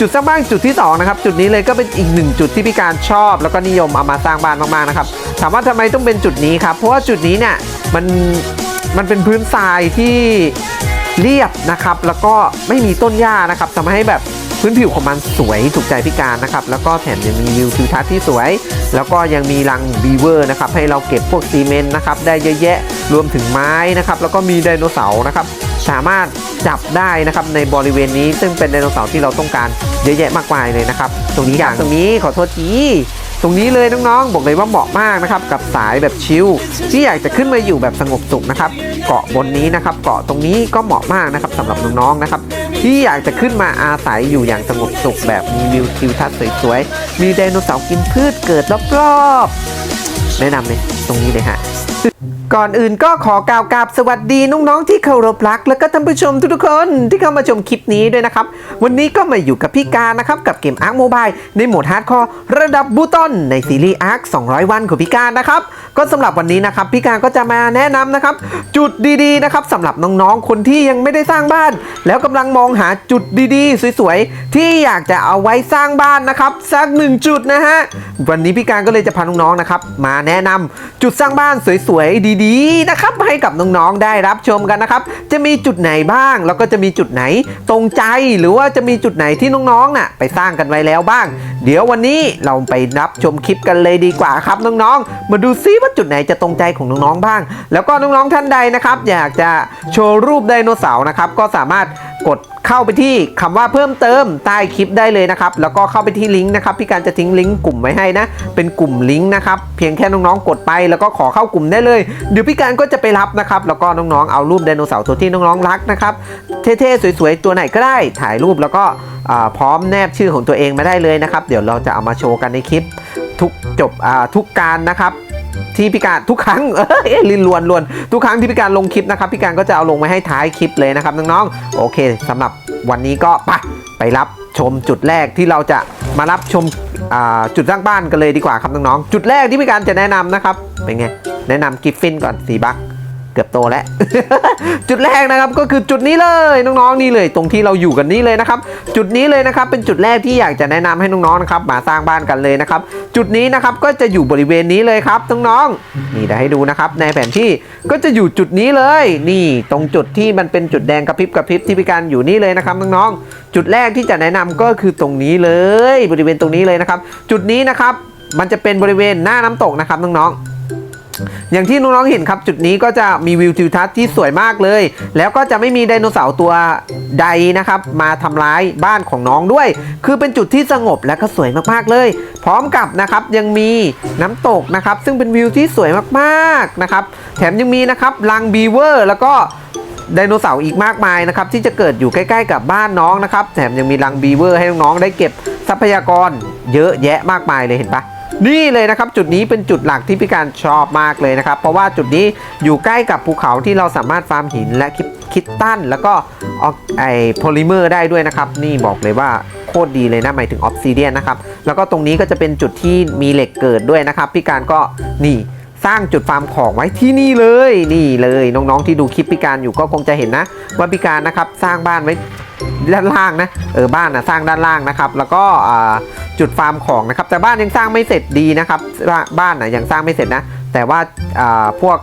จุดสร้างบ้านจุดที่สองนะครับ จุดนี้เลยก็เป็นอีกหนึ่งจุดที่พี่การชอบ แล้วก็นิยมเอามาสร้างบ้านมากๆนะครับถามว่าทำไมต้องเป็นจุดนี้ครับเพราะว่าจุดนี้เนี่ยมันมันเป็นพื้นทรายที่เรียบนะครับ แล้วก็ไม่มีต้นหญ้านะครับทำให้แบบพื้นผิวของมันสวยถูกใจพี่การนะครับ แล้วก็แถมยังมีวิวทิวทัศน์ที่สวย แล้วก็ยังมีรังบีเวอร์นะครับให้เราเก็บพวกซีเมนต์นะครับได้เยอะแยะรวมถึงไม้นะครับแล้วก็มีไดโนเสาร์นะครับ สามารถจับได้นะครับในบริเวณนี้ซึ่งเป็นไดโนเสาร์ที่เราต้องการเยอะแยะมากมายเลยนะครับ ตรงนี้อย่างตรงนี้ขอโทษทีตรงนี้เลยน้องๆ บอกเลยว่าเหมาะมากนะครับกับสายแบบชิลที่อยากจะขึ้นมาอยู่แบบสงบสุขนะครับ เกาะบนนี้นะครับ เกาะตรงนี้ก็เหมาะมากนะครับสำหรับน้องๆนะครับ ที่อยากจะขึ้นมาอาศัยอยู่อย่างสงบสุขแบบมีวิวทิวทัศน์สวยๆมีไดโนเสาร์กินพืชเกิดรอบๆแนะนำเลยตรงนี้เลยฮะ ก่อนอื่นก็ขอกล่าวกราบสวัสดีน้องๆที่เคารพรัก แล้วก็ท่านผู้ชมทุกๆคนที่เข้ามาชมคลิปนี้ด้วยนะครับ วันนี้ก็มาอยู่กับพี่การนะครับ กับเกมอาร์คโมบายในโหมดฮาร์ดคอร์ระดับบูตอนในซีรีส์อาร์ค200 วันของพี่การนะครับ ก็สำหรับวันนี้นะครับพี่การก็จะมาแนะนำนะครับ จุดดีๆนะครับสำหรับน้องๆคนที่ยังไม่ได้สร้างบ้าน แล้วกำลังมองหาจุดดีๆ สวยๆที่อยากจะเอาไว้สร้างบ้านนะครับสักหนึ่งจุดนะฮะวันนี้พี่การก็เลยจะพาน้องๆนะครับมาแนะนำจุดสร้างบ้านสวยๆดีๆนะครับให้กับน้องๆได้รับชมกันนะครับ จะมีจุดไหนบ้าง แล้วก็จะมีจุดไหนตรงใจหรือว่าจะมีจุดไหนที่น้องๆน่ะไปสร้างกันไว้แล้วบ้าง เดี๋ยววันนี้เราไปรับชมคลิปกันเลยดีกว่าครับน้องๆ มาดูซิว่าจุดไหนจะตรงใจของน้องๆบ้าง แล้วก็น้องๆท่านใดนะครับ อยากจะโชว์รูปไดโนเสาร์นะครับก็สามารถกด เข้าไปที่คำว่าเพิ่มเติมใต้คลิปได้เลยนะครับ แล้วก็เข้าไปที่ลิงก์นะครับพี่การจะทิ้งลิงก์กลุ่มไว้ให้นะ เป็นกลุ่มลิงก์นะครับ เพียงแค่น้องๆกดไป แล้วก็ขอเข้ากลุ่มได้เลย เดี๋ยวพี่การก็จะไปรับนะครับ แล้วก็น้องๆเอารูปไดโนเสาร์ตัวที่น้องๆรักนะครับ เท่ๆสวยๆตัวไหนก็ได้ ถ่ายรูปแล้วก็พร้อมแนบชื่อของตัวเองมาได้เลยนะครับ เดี๋ยวเราจะเอามาโชว์กันในคลิปทุกจบทุกการนะครับที่พี่การทุกครั้งเอ้ยลินลวนลวนทุกครั้งที่พี่การลงคลิปนะครับพี่การก็จะเอาลงมาให้ท้ายคลิปเลยนะครับน้องๆโอเคสำหรับ วันนี้ก็ไปไปรับชมจุดแรกที่เราจะมารับชมจุดสร้างบ้านกันเลยดีกว่าครับน้องๆจุดแรกที่พี่การจะแนะนำนะครับเป็นไงแนะนำกิฟฟินก่อนสีบัก เกือบโตแล้ว จุดแรกนะครับก็คือจุดนี้เลยน้องๆนี่เลย ตรงที่เราอยู่กันนี่เลยนะครับ จุดนี้เลยนะครับเป็นจุดแรกที่อยากจะแนะนำให้น้องๆนะครับมาสร้างบ้านกันเลยนะครับ จุดนี้นะครับก็จะอยู่บริเวณนี้เลยครับน้องๆนี่เดี๋ยวให้ดูนะครับ ในแผนที่ก็จะอยู่จุดนี้เลย นี่ตรงจุดที่มันเป็นจุดแดงกระพริบกระพริบที่พิการอยู่นี่เลยนะครับน้องๆจุดแรกที่จะแนะนำก็คือตรงนี้เลย บริเวณตรงนี้เลยนะครับ จุดนี้นะครับมันจะเป็นบริเวณหน้าน้ำตกนะครับน้องๆ อย่างที่น้องๆเห็นครับจุดนี้ก็จะมีวิวทิวทัศน์ที่สวยมากเลย แล้วก็จะไม่มีไดโนเสาร์ตัวใดนะครับ มาทำร้ายบ้านของน้องด้วย คือเป็นจุดที่สงบและก็สวยมากๆเลย พร้อมกับนะครับยังมีน้ำตกนะครับซึ่งเป็นวิวที่สวยมากๆนะครับ แถมยังมีนะครับรังบีเวอร์ แล้วก็ไดโนเสาร์อีกมากมายนะครับที่จะเกิดอยู่ใกล้ ๆ กับบ้านน้องนะครับ แถมยังมีรังบีเวอร์ให้น้องๆได้เก็บทรัพยากรเยอะแยะมากมายเลยเห็นปะ นี่เลยนะครับจุดนี้เป็นจุดหลักที่พี่การชอบมากเลยนะครับ เพราะว่าจุดนี้อยู่ใกล้กับภูเขาที่เราสามารถฟาร์มหินและคิดตันแล้วก็ออกไอโพลิเมอร์ได้ด้วยนะครับ นี่บอกเลยว่าโคตรดีเลยนะหมายถึงออฟซิเดียนนะครับ แล้วก็ตรงนี้ก็จะเป็นจุดที่มีเหล็กเกิดด้วยนะครับ พี่การก็นี่สร้างจุดฟาร์มของไว้ที่นี่เลยนี่เลยน้องๆที่ดูคลิปพี่การอยู่ก็คงจะเห็นนะ ว่าพี่การนะครับสร้างบ้านไว้ ด้านล่างนะเออบ้านนะสร้างด้านล่างนะครับ แล้วก็จุดฟาร์มของนะครับ แต่บ้านยังสร้างไม่เสร็จดีนะครับ บ้านนะยังสร้างไม่เสร็จนะ แต่ว่าพวก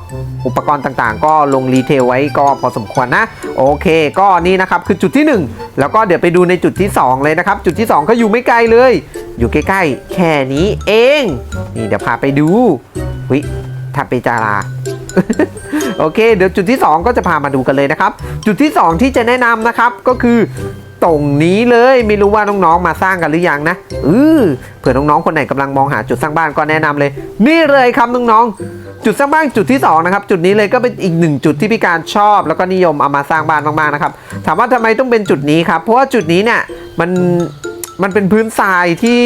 อุปกรณ์ต่างๆ ก็ลงรีเทลไว้ก็พอสมควรนะ โอเค ก็นี่นะครับ คือจุดที่ 1 แล้วก็เดี๋ยวไปดูในจุดที่ 2 เลยนะครับ จุดที่ 2 ก็อยู่ไม่ไกลเลย อยู่ใกล้ๆ แค่นี้เอง นี่เดี๋ยวพาไปดูวิทับไปจารา โอเค เดี๋ยวจุดที่ 2 ก็จะพามาดูกันเลยนะครับ จุดที่ 2 ที่จะแนะนำนะครับก็คือตรงนี้เลยไม่รู้ว่าน้องๆมาสร้างกันหรือยังนะเออเผื่อน้องๆคนไหนกำลังมองหาจุดสร้างบ้านก็แนะนำเลย นี่เลยครับน้องๆจุดสร้างบ้านจุดที่2นะครับจุดนี้เลยก็เป็นอีกหนึ่งจุดที่พี่การชอบ แล้วก็นิยมเอามาสร้างบ้านมากๆนะครับถามว่าทำไมต้องเป็นจุดนี้ครับเพราะว่าจุดนี้เนี่ยมันมันเป็นพื้นทรายที่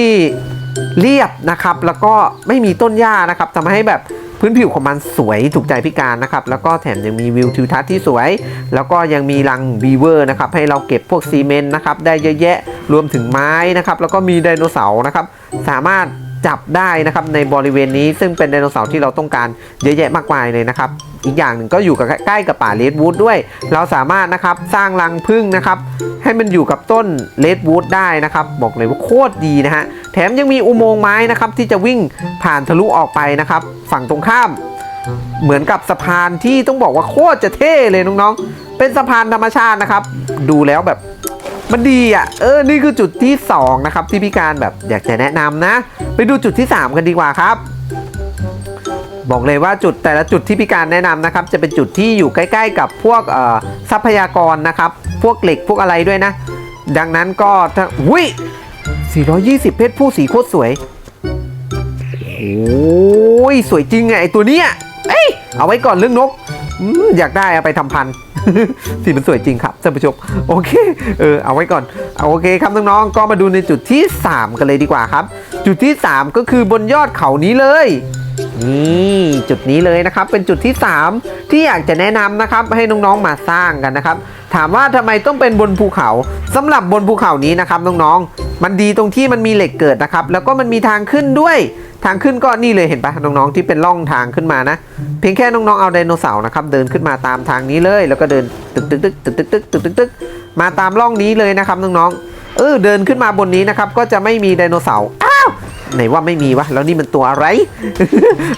เรียบนะครับ แล้วก็ไม่มีต้นหญ้านะครับทำให้แบบ พื้นผิวของมันสวยถูกใจพี่การนะครับ แล้วก็แถมยังมีวิวทิวทัศน์ที่สวย แล้วก็ยังมีรังบีเวอร์นะครับ ให้เราเก็บพวกซีเมนต์นะครับ ได้เยอะแยะ รวมถึงไม้นะครับ แล้วก็มีไดโนเสาร์นะครับ สามารถ จับได้นะครับในบริเวณนี้ซึ่งเป็นไดโนเสาร์ที่เราต้องการเยอะแยะมากมายเลยนะครับ อีกอย่างหนึ่งก็อยู่กับใกล้กับป่าเลดวูดด้วย เราสามารถนะครับสร้างรังผึ้งนะครับ ให้มันอยู่กับต้นเลดวูดได้นะครับ บอกเลยว่าโคตรดีนะฮะแถมยังมีอุโมงค์ไม้นะครับที่จะวิ่งผ่านทะลุออกไปนะครับ ฝั่งตรงข้ามเหมือนกับสะพานที่ต้องบอกว่าโคตรจะเท่เลยน้องๆ เป็นสะพานธรรมชาตินะครับ ดูแล้วแบบ มันดีอะ เออ นี่คือจุดที่ 2 นะครับ ที่พี่การแบบอยากจะแนะนำนะ ไปดูจุดที่ 3 กันดีกว่าครับ บอกเลยว่าจุดแต่ละจุดที่พี่การแนะนำนะครับ จะเป็นจุดที่อยู่ใกล้ ๆ กับพวกทรัพยากรนะครับ พวกเหล็กพวกอะไรด้วยนะ ดังนั้นก็ถ้าวิ420 เพชรผู้สีโคตรสวย โอ้ยสวยจริงไงไอตัวเนี้ยเอ้ยเอาไว้ก่อนเรื่องนกอืมอยากได้เอาไปทำพันธุ์ สีมันสวยจริงครับท่านผู้ชมโอเคเออเอาไว้ก่อนเอาโอเคครับน้องๆก็มาดูในจุดที่ 3 กันเลยดีกว่าครับ จุดที่ 3 ก็คือบนยอดเขานี้เลย นี่จุดนี้เลยนะครับเป็นจุดที่ 3 ที่อยากจะแนะนำนะครับให้น้องๆมาสร้างกันนะครับ ถามว่าทำไมต้องเป็นบนภูเขาสำหรับบนภูเขานี้นะครับน้องๆ มันดีตรงที่มันมีเหล็กเกิดนะครับ แล้วก็มันมีทางขึ้นด้วย ทางขึ้นก็นี่เลยเห็นปะน้องๆที่เป็นร่องทางขึ้นมานะ เพียงแค่น้องๆเอาไดโนเสาร์นะครับเดินขึ้นมาตามทางนี้เลย แล้วก็เดินตึกตึกตึกตึกตึกตึกตึกตึกตึกมาตามร่องนี้เลยนะครับน้องๆเออเดินขึ้นมาบนนี้นะครับก็จะไม่มีไดโนเสาร์ ไหนว่าไม่มีวะ แล้วนี่มันตัวอะไร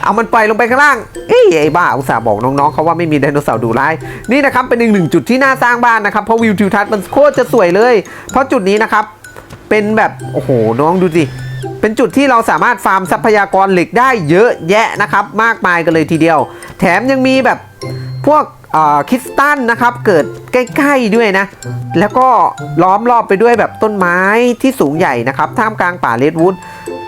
เอามันปล่อยลงไปข้างล่าง เอ้ยไอ้บ้าอุตส่าห์บอกน้องๆเขาว่าไม่มีไดโนเสาร์ดูร้าย นี่นะครับเป็นอีกหนึ่งจุดที่น่าสร้างบ้านนะครับ เพราะวิวทิวทัศน์มันโคตรจะสวยเลย เพราะจุดนี้นะครับ เป็นแบบ โอ้โห น้องดูสิเป็นจุดที่เราสามารถฟาร์มทรัพยากรเหล็กได้เยอะแยะนะครับ มากมายกันเลยทีเดียว แถมยังมีแบบพวกเอ่อ คริสตัลนะครับเกิดใกล้ๆด้วยนะ แล้วก็ล้อมรอบไปด้วยแบบต้นไม้ที่สูงใหญ่นะครับท่ามกลางป่าเลดวูด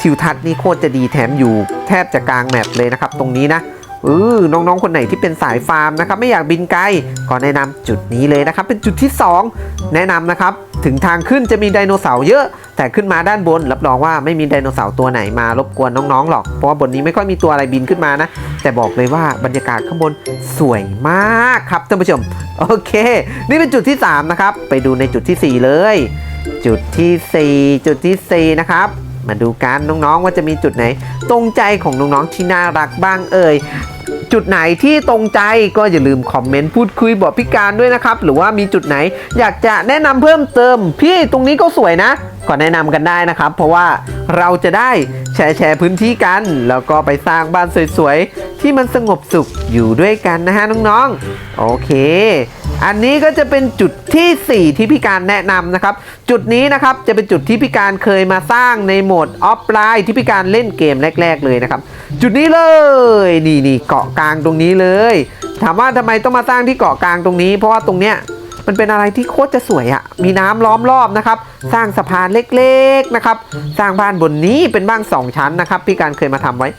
ทิวทัศน์นี่โคตรจะดีแถมอยู่แทบจะกลางแมปเลยนะครับตรงนี้นะ เออน้องๆ คนไหนที่เป็นสายฟาร์มนะครับไม่อยากบินไกลก็แนะนำจุดนี้เลยนะครับ เป็นจุดที่ 2 แนะนำนะครับถึงทางขึ้นจะมีไดโนเสาร์เยอะ แต่ขึ้นมาด้านบน รับรองว่าไม่มีไดโนเสาร์ตัวไหนมารบกวนน้องๆหรอก เพราะว่าบนนี้ไม่ค่อยมีตัวอะไรบินขึ้นมานะ แต่บอกเลยว่าบรรยากาศข้างบนสวยมากครับท่านผู้ชม โอเค นี่เป็นจุดที่ 3 นะครับ ไปดูในจุดทีสี่4 เลย จุดทีสี่4 จุดทีสี่ 4 นะครับ มาดูกันน้องๆว่าจะมีจุดไหน ตรงใจของน้องๆที่น่ารักบ้างเอ่ยจุดไหนที่ตรงใจก็อย่าลืมคอมเมนต์พูดคุยบอกพี่การด้วยนะครับ หรือว่ามีจุดไหน อยากจะแนะนำเพิ่มเติม พี่ตรงนี้ก็สวยนะก็แนะนำกันได้นะครับ เพราะว่าเราจะได้แชร์แชร์พื้นที่กัน แล้วก็ไปสร้างบ้านสวยๆ ที่มันสงบสุขอยู่ด้วยกันนะฮะน้องๆ โอเค อันนี้ก็จะเป็นจุดทีสี่ 4 ที่พี่การแนะนำนะครับ จุดนี้นะครับจะเป็นจุดที่พี่การเคยมาสร้างในโหมดออฟไลน์ที่พี่การเล่นเกมแรก ๆ เลยนะครับ จุดนี้เลยนี่นี่เกาะกลางตรงนี้เลย ถามว่าทำไมต้องมาสร้างที่เกาะกลางตรงนี้ เพราะว่าตรงเนี้ยมันเป็นอะไรที่โคตรจะสวยอะ่ะมีน้ำล้อมรอบนะครับ สร้างสะพานเล็กๆนะครับ สร้างบ้านบนนี้เป็นบ้านสองชั้นนะครับ พี่การเคยมาทำไว้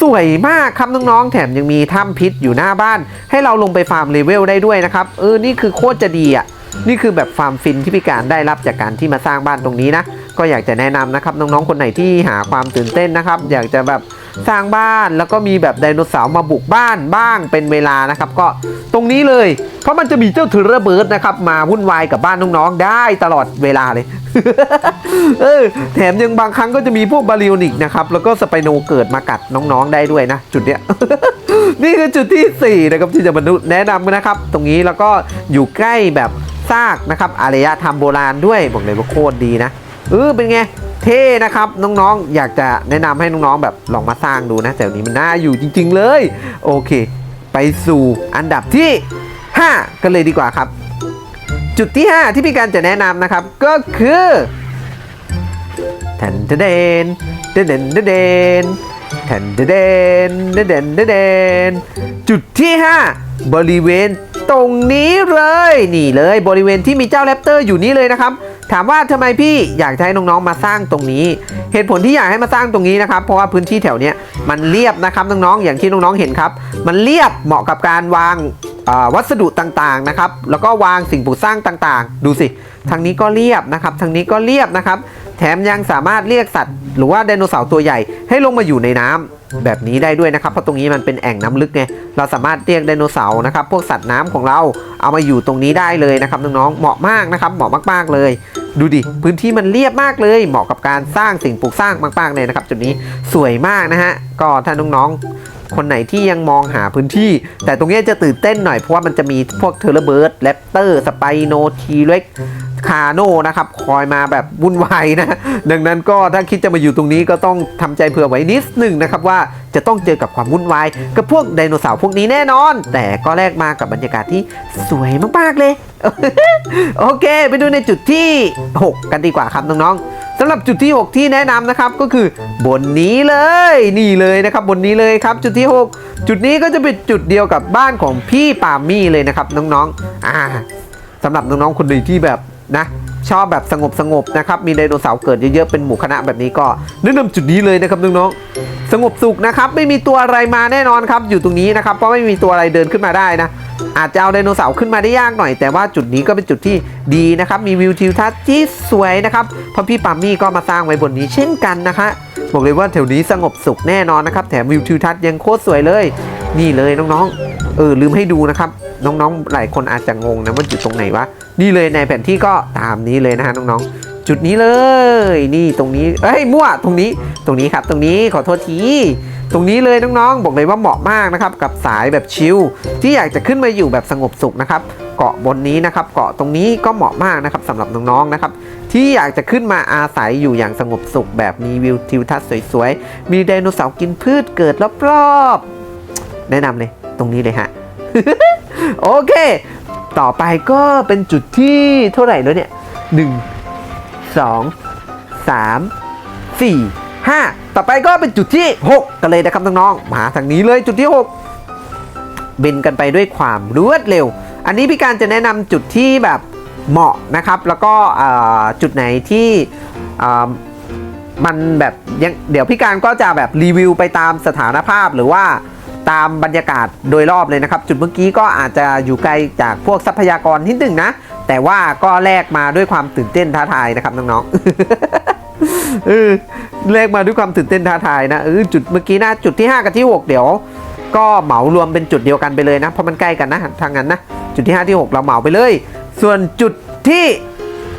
สวยมากครับน้องๆ แถมยังมีถ้ำพิษอยู่หน้าบ้าน ให้เราลงไปฟาร์มเลเวลได้ด้วยนะครับ เออ นี่คือโคตรจะดีอะ นี่คือแบบฟาร์มฟินที่พิการได้รับจากการที่มาสร้างบ้านตรงนี้นะ ก็อยากจะแนะนำนะครับน้องๆคนไหนที่หาความตื่นเต้นนะครับ อยากจะแบบสร้างบ้านแล้วก็มีแบบไดโนเสาร์มาบุกบ้านบ้างเป็นเวลานะครับ ก็ตรงนี้เลย เพราะมันจะมีเจ้าเทอร์เบิร์ดนะครับมาวุ่นวายกับบ้านน้องๆได้ตลอดเวลาเลยเออแถมยังบางครั้งก็จะมีพวกบาริโอนิกนะครับแล้วก็สไปโนเกิดมากัดน้องๆได้ด้วยนะ จุดเนี้ยนี่คือจุดที่ 4 นะครับที่จะมาแนะนำนะครับ ตรงนี้แล้วก็อยู่ใกล้แบบซากนะครับอารยธรรมโบราณด้วยบอกเลยว่าโคตรดีนะ เออเป็นไงเท่นะครับน้องๆ อยากจะแนะนำให้น้องๆแบบลองมาสร้างดูนะแต่วันนี้มันน่าอยู่จริง ๆ เลย โอเค ไปสู่อันดับที่ 5 กันเลยดีกว่าครับ จุดที่ 5 ที่พี่การจะแนะนำนะครับ ก็คือแทนเดนเดนเดนเดนแทนเดนเดนเดนเดนเดนจุดที่ 5 บริเวณตรงนี้เลย นี่เลยบริเวณที่มีเจ้าแรปเตอร์อยู่นี้เลยนะครับ ถามว่าทำไมพี่อยากให้น้องๆมาสร้างตรงนี้ เหตุผลที่อยากให้มาสร้างตรงนี้นะครับเพราะว่าพื้นที่แถวเนี้ยมันเรียบนะครับน้องๆอย่างที่น้องๆเห็นครับ มันเรียบเหมาะกับการวางวัสดุต่างๆนะครับ แล้วก็วางสิ่งปลูกสร้างต่างๆ ดูสิทางนี้ก็เรียบนะครับทางนี้ก็เรียบนะครับ แถมยังสามารถเรียกสัตว์ หรือว่าไดโนเสาร์ตัวใหญ่ให้ลงมาอยู่ในน้ แบบนี้ได้ด้วยนะครับเพราะตรงนี้มันเป็นแอ่งน้ำลึกไงเราสามารถเรียกไดโนเสาร์นะครับพวกสัตว์น้ำของเราเอามาอยู่ตรงนี้ได้เลยนะครับน้องๆเหมาะมากนะครับเหมาะมากๆเลย ดูดิพื้นที่มันเรียบมากเลย เหมาะกับการสร้างสิ่งปลูกสร้างมากๆเลยนะครับจุดนี้สวยมากนะฮะก็ถ้าน้องๆคนไหนที่ยังมองหาพื้นที่ แต่ตรงนี้จะตื่นเต้นหน่อยเพราะว่ามันจะมีพวกเทเลเบิร์ดแรปเตอร์สไปโนทีเล็ก คาโนนะครับคอยมาแบบวุ่นวายนะ ดังนั้นก็ถ้าคิดจะมาอยู่ตรงนี้ก็ต้องทำใจเผื่อไว้นิดหนึ่งนะครับว่าจะต้องเจอกับความวุ่นวายกับพวกไดโนเสาร์พวกนี้แน่นอน แต่ก็แลกมากับบรรยากาศที่สวยมากๆเลย โอเค ไปดูในจุดที่ 6 กันดีกว่าครับน้องๆสำหรับจุดที่ 6 ที่แนะนำนะครับก็คือบนนี้เลยนี่เลยนะครับบนนี้เลยครับจุดที่ 6 จุดนี้ก็จะเป็นจุดเดียวกับบ้านของพี่ปามี่เลยนะครับน้องๆอ่าสำหรับน้องๆคนหนึ่งที่แบบ นะชอบแบบสงบสงบๆนะครับ มีไดโนเสาร์เกิดเยอะๆ เป็นหมู่คณะแบบนี้ก็แนะนำจุดนี้เลยนะครับน้องๆ สงบสุขนะครับ ไม่มีตัวอะไรมาแน่นอนครับ อยู่ตรงนี้นะครับ เพราะไม่มีตัวอะไรเดินขึ้นมาได้นะ อาจจะเอาไดโนเสาร์ขึ้นมาได้ยากหน่อย แต่ว่าจุดนี้ก็เป็นจุดที่ดีนะครับ มีวิวทิวทัศน์ที่สวยนะครับพราะพี่ปามมี่ก็มาสร้างไว้บนนี้เช่นกันนะคะบอกเลยว่าแถวนี้สงบสุขแน่นอนนะครับ แถมวิวทิวทัศน์ยังโคตรสวยเลย นี่เลยน้องๆ เออลืมให้ดูนะครับ น้องๆ หลายคนอาจจะงงนะว่าอยู่ตรงไหนวะ นี่เลยในแผนที่ก็ตามนี้เลยนะฮะน้องๆ จุดนี้เลย นี่ตรงนี้ เอ้ยมั่วตรงนี้ ตรงนี้ครับ ตรงนี้ขอโทษที ตรงนี้เลยน้องๆ บอกเลยว่าเหมาะมากนะครับกับสายแบบชิลที่อยากจะขึ้นมาอยู่แบบสงบสุขนะครับเกาะบนนี้นะครับเกาะตรงนี้ก็เหมาะมากนะครับสำหรับน้องๆนะครับที่อยากจะขึ้นมาอาศัยอยู่อย่างสงบสุข แบบมีวิวทิวทัศน์สวยๆมีไดโนเสาร์กินพืชเกิดรอบๆแนะนำเลยตรงนี้เลยฮะโอเค ต่อไปก็เป็นจุดที่เท่าไหร่แล้วเนี่ยหนึ่งสองสามสี่ห้า ต่อไปก็เป็นจุดที่ 6 กันเลยนะครับน้องๆมาทางนี้เลยจุดที่ 6 บินกันไปด้วยความรวดเร็ว อันนี้พี่การจะแนะนำจุดที่แบบเหมาะนะครับ แล้วก็จุดไหนที่มันแบบยังเดี๋ยวพี่การก็จะแบบรีวิวไปตามสถานภาพหรือว่าตามบรรยากาศโดยรอบเลยนะครับ จุดเมื่อกี้ก็อาจจะอยู่ไกลจากพวกทรัพยากรนิดหนึ่งนะ แต่ว่าก็แลกมาด้วยความตื่นเต้นท้าทายนะครับน้องๆ เออแลกมาด้วยความตื่นเต้นท้าทายนะเออจุดเมื่อกี้นะจุดที่ 5 กับที่ 6 เดี๋ยว ก็เหมารวมเป็นจุดเดียวกันไปเลยนะเพราะมันใกล้กันนะทางนั้นนะจุดที่ 5 ที่ 6 เราเหมาไปเลย ส่วนจุดที่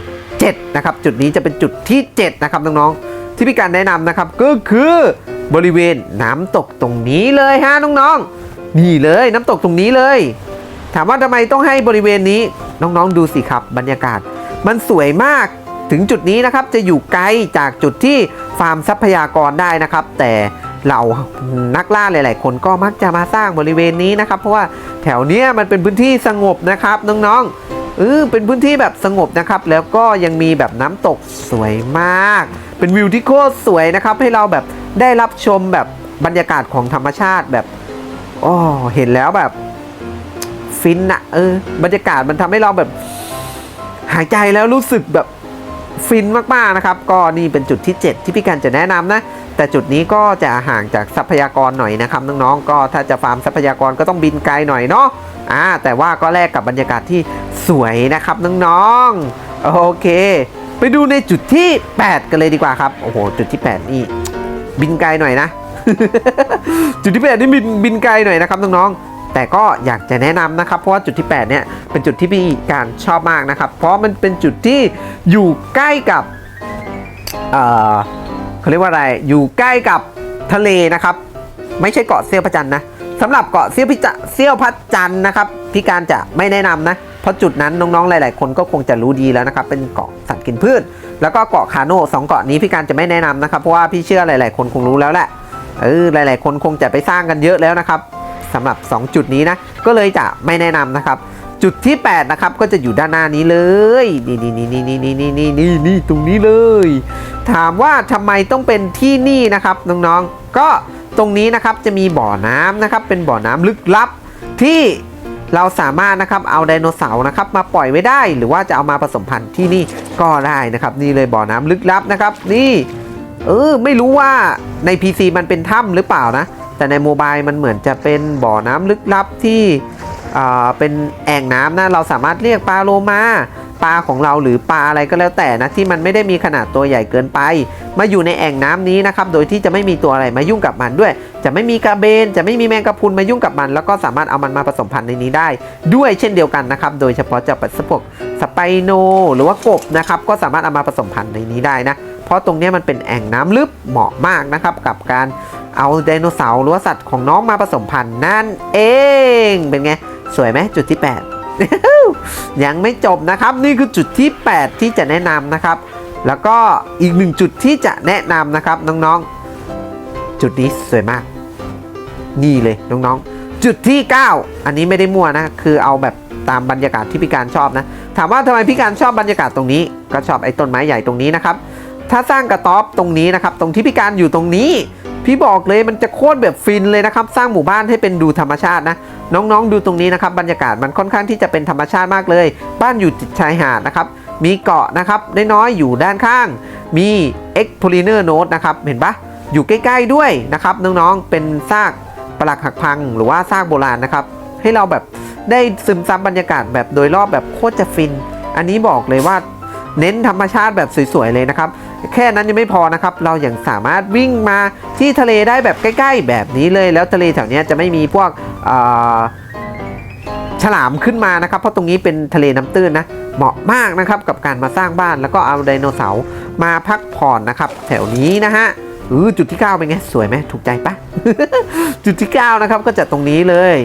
7 นะครับ จุดนี้จะเป็นจุดที่ 7 นะครับน้องๆที่พี่การแนะนำนะครับก็คือบริเวณน้ำตกตรงนี้เลยฮะน้องๆนี่เลยน้ำตกตรงนี้เลย ถามว่าทำไมต้องให้บริเวณนี้น้องๆดูสิครับบรรยากาศ มันสวยมาก ถึงจุดนี้นะครับจะอยู่ไกลจากจุดที่ฟาร์มทรัพยากรได้นะครับ แต่เรานักล่าหลาย ๆ คนก็มักจะมาสร้างบริเวณนี้นะครับ เพราะว่าแถวเนี้ยมันเป็นพื้นที่สงบนะครับน้องๆเออเป็นพื้นที่แบบสงบนะครับ แล้วก็ยังมีแบบน้ำตกสวยมาก เป็นวิวที่โคตรสวยนะครับ ให้เราแบบได้รับชมแบบบรรยากาศของธรรมชาติแบบโอ้เห็นแล้วแบบฟินอะเออบรรยากาศมันทำให้เราแบบหายใจแล้วรู้สึกแบบ ฟินมากๆนะครับ ก็นี่เป็นจุดที่ 7 ที่พี่กันจะแนะนำนะ แต่จุดนี้ก็จะห่างจากทรัพยากรหน่อยนะครับน้องๆ ก็ถ้าจะฟาร์มทรัพยากรก็ต้องบินไกลหน่อยเนาะอ่าแต่ว่าก็แลกกับบรรยากาศที่สวยนะครับน้องๆ โอเค ไปดูในจุดที่ 8 กันเลยดีกว่าครับ โอ้โห จุดที่ 8 นี่ บินไกลหน่อยนะ จุดที่8นี่บินบินไกลหน่อยนะครับน้องๆ แต่ก็อยากจะแนะนำนะครับ เพราะว่าจุดที่ 8 เนี่ย เป็นจุดที่พี่การชอบมากนะครับ เพราะมันเป็นจุดที่อยู่ใกล้กับเอ่อเขาเรียกว่าอะไร อยู่ใกล้กับทะเลนะครับ ไม่ใช่เกาะเซี่ยวพระจันทร์นะสำหรับเกาะเซี่ยวพิจเซี่ยวพระจันทร์นะครับพี่การจะไม่แนะนำนะเพราะจุดนั้นน้องๆหลาย ๆ คนก็คงจะรู้ดีแล้วนะครับเป็นเกาะสัตว์กินพืช แล้วก็เกาะคาโน่สองเกาะนี้พี่การจะไม่แนะนำนะครับเพราะว่าพี่เชื่อหลาย ๆ คนคงรู้แล้วแหละเออหลาย ๆ คนคงจะไปสร้างกันเยอะแล้วนะครับ สำหรับ 2 จุดนี้นะ ก็เลยจะไม่แนะนำนะครับ จุดที่ 8 นะครับ ก็จะอยู่ด้านหน้านี้เลยนี่นี่นี่นี่นี่นี่นี่นี่นี่ตรงนี้เลย ถามว่าทำไมต้องเป็นที่นี่นะครับน้องๆ ก็ตรงนี้นะครับจะมีบ่อน้ำนะครับ เป็นบ่อน้ำลึกลับที่เราสามารถนะครับเอาไดโนเสาร์นะครับมาปล่อยไว้ได้ หรือว่าจะเอามาผสมพันธุ์ที่นี่ก็ได้นะครับ นี่เลยบ่อน้ำลึกลับนะครับ นี่ เออไม่รู้ว่าใน PC มันเป็นถ้ำหรือเปล่านะ แต่ในโมบายมันเหมือนจะเป็นบ่อน้ำลึกลับที่เป็นแอ่งน้ำนะเราสามารถเรียกปลาโลมาปลาของเราหรือปลาอะไรก็แล้วแต่นะที่มันไม่ได้มีขนาดตัวใหญ่เกินไป มาอยู่ในแอ่งน้ำนี้นะครับโดยที่จะไม่มีตัวอะไรมายุ่งกับมันด้วย จะไม่มีกระเบน จะไม่มีแมงกะพรุนมายุ่งกับมัน แล้วก็สามารถเอามันมาผสมพันธุ์ในนี้ได้ ด้วยเช่นเดียวกันนะครับโดยเฉพาะเจะปัสพวกสไปโน หรือว่ากบนะครับก็สามารถเอามาผสมพันธุ์ในนี้ได้นะ ราะตรงนี้มันเป็นแอ่งน้ำลึกเหมาะมากนะครับ กับการเอาไดโนเสาร์หรือว่าสัตว์ของน้องมาผสมพันธุ์นั่นเอง เป็นไง สวยไหมจุดที่ 8 ยังไม่จบนะครับ นี่คือจุดที่ 8 ที่จะแนะนำนะครับ แล้วก็อีกหนึ่งจุดที่จะแนะนำนะครับน้องๆ จุดนี้สวยมาก นี่เลยน้องๆ จุดที่ 9 อันนี้ไม่ได้มั่วนะ คือเอาแบบตามบรรยากาศที่พี่การชอบนะ ถามว่าทำไมพี่การชอบบรรยากาศตรงนี้ ก็ชอบไอ้ต้นไม้ใหญ่ตรงนี้นะครับ ถ้าสร้างกระต๊อบตรงนี้นะครับ ตรงที่พี่การอยู่ตรงนี้ พี่บอกเลยมันจะโคตรแบบฟินเลยนะครับ สร้างหมู่บ้านให้เป็นดูธรรมชาตินะ น้องๆดูตรงนี้นะครับ บรรยากาศมันค่อนข้างที่จะเป็นธรรมชาติมากเลย บ้านอยู่ติดชายหาดนะครับ มีเกาะนะครับน้อยๆอยู่ด้านข้าง มี e x p o l i n e r Note นะครับ เห็นปะอยู่ใกล้ๆด้วยนะครับน้องๆ เป็นซากปลักหักพังหรือว่าซากโบราณนะครับ ให้เราแบบได้ซึมซับบรรยากาศแบบโดยรอบแบบโคตรจะฟิน อันนี้บอกเลยว่าเน้นธรรมชาติแบบสวยๆเลยนะครับ แค่นั้นยังไม่พอนะครับ เรายัางสามารถวิ่งมาที่ทะเลได้แบบใกล้ ๆ แบบนี้เลย แล้วทะเลแถวนี้จะไม่มีพวกฉลามขึ้นมานะครับ เพราะตรงนี้เป็นทะเลน้ำตื้นนะเหมาะมากนะครับกับการมาสร้างบ้านแล้วก็เอาไดโนเสาร์มาพักผ่อนนะครับ แถวนี้นะฮะเออจุดที่ 9 เป็นไง สวยไหมถูกใจปะจุดที่ 9 นะครับก็จะตรงนี้เลย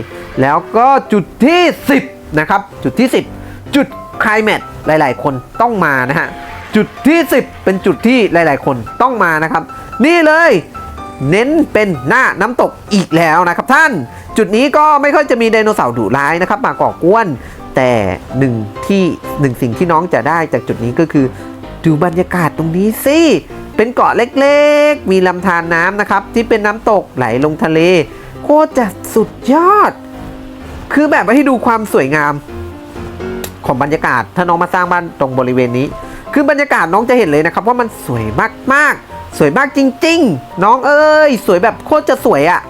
แล้วก็จุดที่ 10 นะครับ จุดที่ 10 จุดไคลแมทหลาย ๆ คนต้องมานะฮะ จุดที่ 10 เป็นจุดที่หลาย ๆ คนต้องมานะครับ นี่เลย เน้นเป็นหน้าน้ำตกอีกแล้วนะครับท่าน จุดนี้ก็ไม่ค่อยจะมีไดโนเสาร์ดุร้ายนะครับมาก่อกวน แต่หนึ่งที่หนึ่งสิ่งที่น้องจะได้จากจุดนี้ก็คือ ดูบรรยากาศตรงนี้สิเป็นเกาะเล็กๆ มีลำธารน้ำนะครับ ที่เป็นน้ำตกไหลลงทะเล โคตรจะสุดยอด คือแบบให้ดูความสวยงาม ของบรรยากาศถ้าน้องมาสร้างบ้านตรงบริเวณนี้ คือบรรยากาศน้องจะเห็นเลยนะครับว่ามันสวยมากๆ สวยมากจริง ๆ น้องเอ้ย สวยแบบโคตรจะสวยอะ่ะ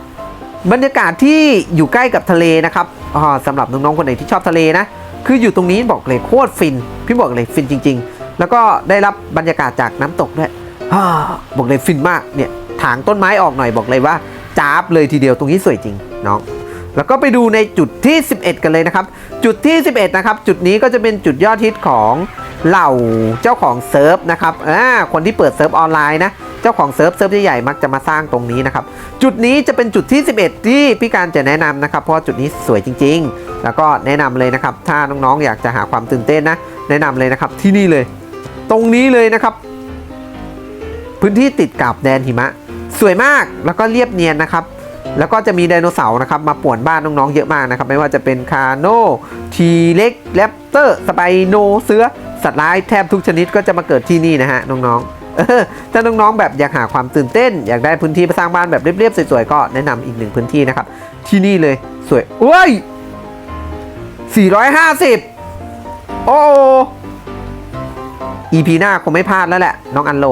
บรรยากาศที่อยู่ใกล้กับทะเลนะครับอ๋อสำหรับน้องๆคนไหนที่ชอบทะเลนะ คืออยู่ตรงนี้บอกเลยโคตรฟิน พี่บอกเลยฟินจริง ๆ แล้วก็ได้รับบรรยากาศจากน้ำตกด้วยอบอกเลยฟินมากเนี่ยถางต้นไม้ออกหน่อยบอกเลยว่าจ้าบเลยทีเดียวตรงนี้สวยจริงน้องแล้วก็ไปดูในจุดที่ 11 กันเลยนะครับ จุดที่ 11 นะครับ จุดนี้ก็จะเป็นจุดยอดฮิตของ เหล่าเจ้าของเซิร์ฟนะครับอ่าคนที่เปิดเซิร์ฟออนไลน์นะเจ้าของเซิร์ฟเซิร์ฟใหญ่ๆมักจะมาสร้างตรงนี้นะครับ จุดนี้จะเป็นจุดที่ 11 ที่พี่การจะแนะนำนะครับ เพราะจุดนี้สวยจริง ๆ แล้วก็แนะนำเลยนะครับ ถ้าน้องๆอยากจะหาความตื่นเต้นนะ แนะนำเลยนะครับที่นี่เลย ตรงนี้เลยนะครับ พื้นที่ติดกับแดนหิมะ สวยมากแล้วก็เรียบเนียนนะครับแล้วก็จะมีไดโนเสาร์นะครับมาป่วนบ้านน้องๆเยอะมากนะครับ ไม่ว่าจะเป็นคาโนทีเล็กแรปเตอร์สไปโนเสือ สัตว์ร้ายแทบทุกชนิดก็จะมาเกิดที่นี่นะฮะน้องๆถ้าน้องๆแบบอยากหาความตื่นเต้น อยากได้พื้นที่ไปสร้างบ้านแบบเรียบๆสวยๆก็แนะนำอีกหนึ่งพื้นที่นะครับ ที่นี่เลยสวยโอ้ย450 โอ้ EP หน้าคงไม่พลาดแล้วแหละ น้องอันโล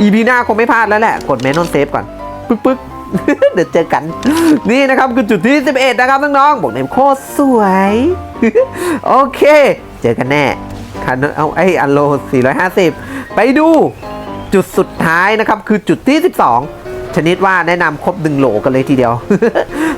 EP หน้าคงไม่พลาดแล้วแหละ กดเมนอนเซฟก่อน ปึ๊กปึ๊ก เดี๋ยวเจอกัน นี่นะครับคือจุดที่ 11 นะครับน้องๆบอกเลยโคตรสวย โอเค เจอกันแน่คันเอาไออัลโล 450 ไปดูจุดสุดท้ายนะครับ คือจุดที่ 12 ชนิดว่าแนะนำครบดึงโหลกันเลยทีเดียว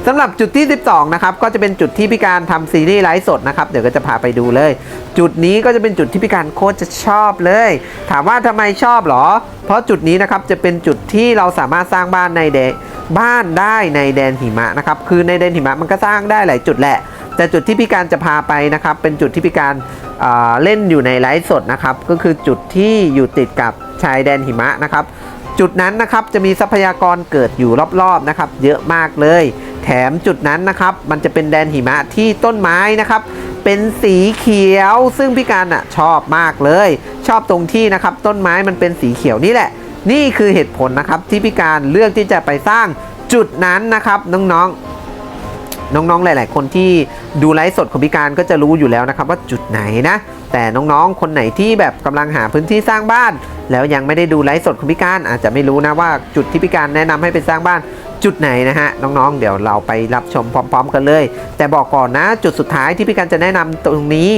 สำหรับจุดที่ 12 นะครับ ก็จะเป็นจุดที่พี่การทำซีรีส์ไลฟ์สดนะครับ เดี๋ยวก็จะพาไปดูเลย จุดนี้ก็จะเป็นจุดที่พี่การโคตรจะชอบเลย ถามว่าทำไมชอบหรอ เพราะจุดนี้นะครับจะเป็นจุดที่เราสามารถสร้างบ้านในแดบ้านได้ในแดนหิมะนะครับ คือในแดนหิมะมันก็สร้างได้หลายจุดแหละ แต่จุดที่พี่การจะพาไปนะครับ เป็นจุดที่พี่การเอ่อเล่นอยู่ในไลฟ์สดนะครับ ก็คือจุดที่อยู่ติดกับชายแดนหิมะนะครับ จุดนั้นนะครับจะมีทรัพยากรเกิดอยู่รอบๆนะครับเยอะมากเลย แถมจุดนั้นนะครับมันจะเป็นแดนหิมะที่ต้นไม้นะครับเป็นสีเขียวซึ่งพี่การอะชอบมากเลย ชอบตรงที่นะครับต้นไม้มันเป็นสีเขียวนี่แหละ นี่คือเหตุผลนะครับที่พี่การเลือกที่จะไปสร้างจุดนั้นนะครับน้องๆ น้องๆ หลาย ๆ คนที่ดูไลฟ์สดของพี่การก็จะรู้อยู่แล้วนะครับว่าจุดไหนนะ แต่น้องๆ คนไหนที่แบบกำลังหาพื้นที่สร้างบ้าน แล้วยังไม่ได้ดูไลฟ์สดของพี่การอาจจะไม่รู้นะว่าจุดที่พี่การแนะนำให้ไปสร้างบ้านจุดไหนนะฮะน้องๆ เดี๋ยวเราไปรับชมพร้อม ๆ กันเลย แต่บอกก่อนนะ จุดสุดท้ายที่พี่การจะแนะนำตรงนี้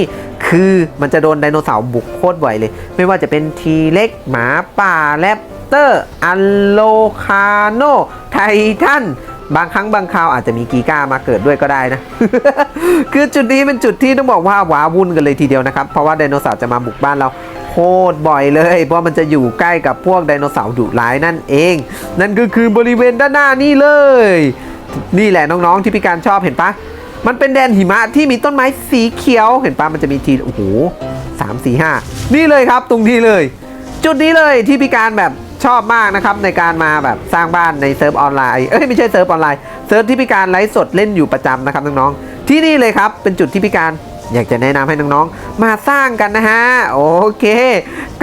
คือมันจะโดนไดโนเสาร์บุกโคตรบ่อยเลย ไม่ว่าจะเป็นทีเล็กหมาป่าแรปเตอร์อัลโลคาโนไททัน บางครั้งบางคราวอาจจะมีกีก้ามาเกิดด้วยก็ได้นะ คือจุดนี้เป็นจุดที่ต้องบอกว่าว้าวุ่นกันเลยทีเดียวนะครับ เพราะว่าไดโนเสาร์จะมาบุกบ้านเราโคตรบ่อยเลย เพราะมันจะอยู่ใกล้กับพวกไดโนเสาร์ดุร้ายนั่นเอง นั่นก็คือบริเวณด้านหน้านี่เลย นี่แหละน้องๆที่พี่การชอบเห็นปะมันเป็นแดนหิมะที่มีต้นไม้สีเขียวเห็นปะมันจะมีทีโอ้โหสามสี่ห้านี่เลยครับตรงนี้เลย จุดนี้เลยที่พี่การแบบ ชอบมากนะครับในการมาแบบสร้างบ้านในเซิร์ฟออนไลน์เอ้ยไม่ใช่เซิร์ฟออนไลน์เซิร์ฟที่พี่การไลฟ์สดเล่นอยู่ประจำนะครับน้องๆที่นี่เลยครับเป็นจุดที่พี่การอยากจะแนะนำให้น้องๆ มาสร้างกันนะฮะโอเค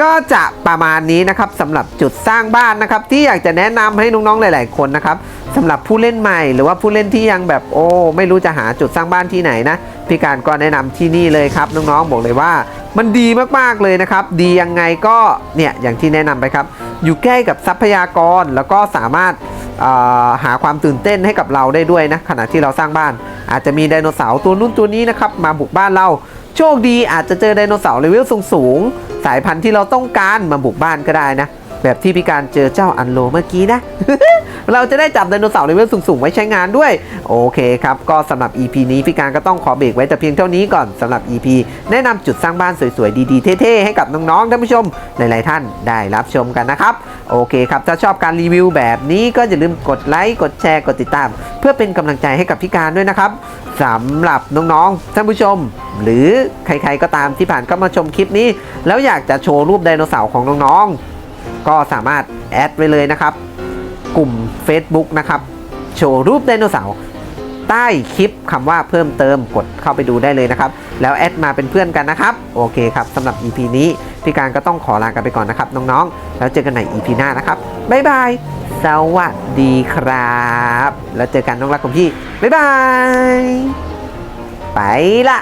ก็จะประมาณนี้นะครับสำหรับจุดสร้างบ้านนะครับ ที่อยากจะแนะนำให้น้องๆหลาย ๆ คนนะครับสำหรับผู้เล่นใหม่หรือว่าผู้เล่นที่ยังแบบโอ้ไม่รู้จะหาจุดสร้างบ้านที่ไหนนะพี่การก็แนะนำที่นี่เลยครับน้องๆบอกเลยว่า มันดีมากๆเลยนะครับ ดียังไงก็เนี่ยอย่างที่แนะนำไปครับ อยู่ใกล้กับทรัพยากรแล้วก็สามารถหาความตื่นเต้นให้กับเราได้ด้วยนะขณะที่เราสร้างบ้าน อาจจะมีไดโนเสาร์ตัวนู้นตัวนี้นะครับมาบุกบ้านเรา โชคดีอาจจะเจอไดโนเสาร์เลเวลสูงๆสายพันธุ์ที่เราต้องการมาบุกบ้านก็ได้นะ แบบที่พี่การเจอเจ้าอันโลเมื่อกี้นะ เราจะได้จับไดโนเสาร์เลเวลสูงๆ ไว้ใช้งานด้วย โอเคครับ ก็สำหรับ EP นี้พี่การก็ต้องขอเบรกไว้แต่เพียงเท่านี้ก่อนสำหรับ EP แนะนำจุดสร้างบ้านสวยๆ ดีๆ เท่ๆ ให้กับน้องๆ ท่านผู้ชมหลายๆท่านได้รับชมกันนะครับ โอเคครับ ถ้าชอบการรีวิวแบบนี้ก็อย่าลืมกดไลค์ กดแชร์ กดติดตาม เพื่อเป็นกำลังใจให้กับพี่การด้วยนะครับสำหรับน้องๆ ท่านผู้ชม หรือใครๆก็ตามที่ผ่านเข้ามาชมคลิปนี้ แล้วอยากจะโชว์รูปไดโนเสาร์ของน้องๆ ก็สามารถแอดไว้เลยนะครับ กลุ่ม Facebook นะครับ โชว์รูปไดโนเสาร์ใต้คลิปคำว่าเพิ่มเติมกดเข้าไปดูได้เลยนะครับ แล้วแอดมาเป็นเพื่อนกันนะครับ โอเคครับสำหรับ EP นี้พี่การก็ต้องขอลากันไปก่อนนะครับ น้องๆ แล้วเจอกันใน EP หน้านะครับบ๊ายบายสวัสดีครับ แล้วเจอกันน้องรักของพี่บ๊ายบายไปละ